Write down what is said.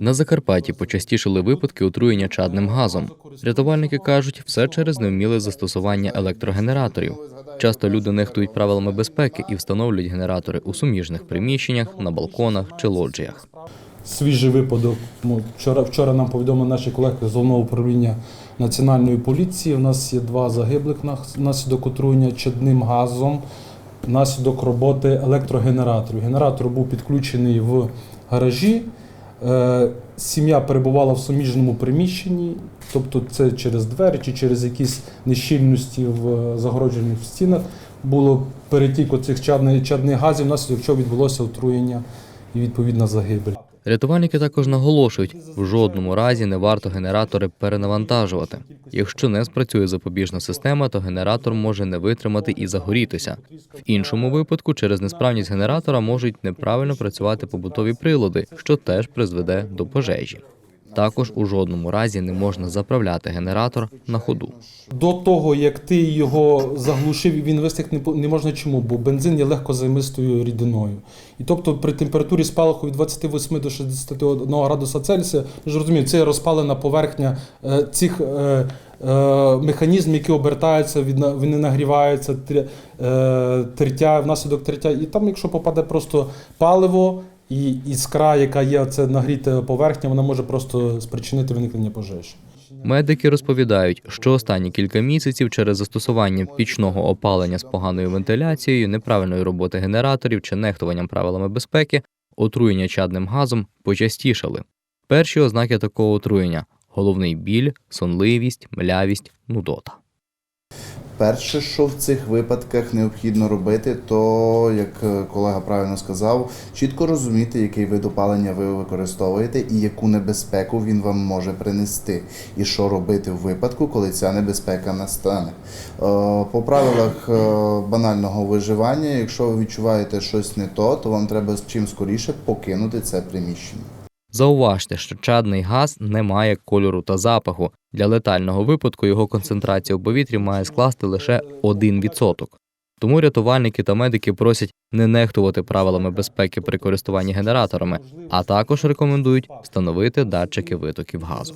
На Закарпатті почастішили випадки отруєння чадним газом. Рятувальники кажуть, все через невміле застосування електрогенераторів. Часто люди нехтують правилами безпеки і встановлюють генератори у суміжних приміщеннях, на балконах чи лоджіях. Свіжий випадок. Вчора, вчора нам повідомили наші колеги з головного управління національної поліції. У нас є два загиблих на- внаслідок отруєння чадним газом, внаслідок роботи електрогенераторів. Генератор був підключений в гаражі. Е, Сім'я перебувала в суміжному приміщенні, тобто це через двері чи через якісь нещільності в е, загороджених стінах було перетік оцих чадних, чадних газів, внаслідок чого відбулося отруєння і відповідна загибель. Рятувальники також наголошують, в жодному разі не варто генератори перенавантажувати. Якщо не спрацює запобіжна система, то генератор може не витримати і загорітися. В іншому випадку, через несправність генератора можуть неправильно працювати побутові прилади, що теж призведе до пожежі. Також у жодному разі не можна заправляти генератор на ходу. До того, як ти його заглушив, він вистиг не можна чому, бо бензин є легкозаймистою рідиною. І тобто при температурі спалаху від 28 до 61 градуса Цельсія, ви ж розумієте, це розпалена поверхня е, цих е, е, обертаються, від, на- вони нагріваються, тертя, внаслідок тертя. І там, якщо попаде просто паливо, і іскра, яка є це нагріта поверхня, вона може просто спричинити виникнення пожежі. Медики розповідають, що останні кілька місяців через застосування пічного опалення з поганою вентиляцією, неправильної роботи генераторів чи нехтуванням правилами безпеки, отруєння чадним газом почастішали. Перші ознаки такого отруєння головний біль, сонливість, млявість, нудота. Перше, що в цих випадках необхідно робити, то, як е, колега правильно сказав, чітко розуміти, який вид опалення ви використовуєте і яку небезпеку він вам може принести, і що робити в випадку, коли ця небезпека настане. Е, По правилах е, банального виживання, якщо ви відчуваєте щось не то, то вам треба чим скоріше покинути це приміщення. Зауважте, що чадний газ не має кольору та запаху. Для летального випадку його концентрація в повітрі має скласти лише 1%. Тому рятувальники та медики просять не нехтувати правилами безпеки при користуванні генераторами, а також рекомендують встановити датчики витоків газу.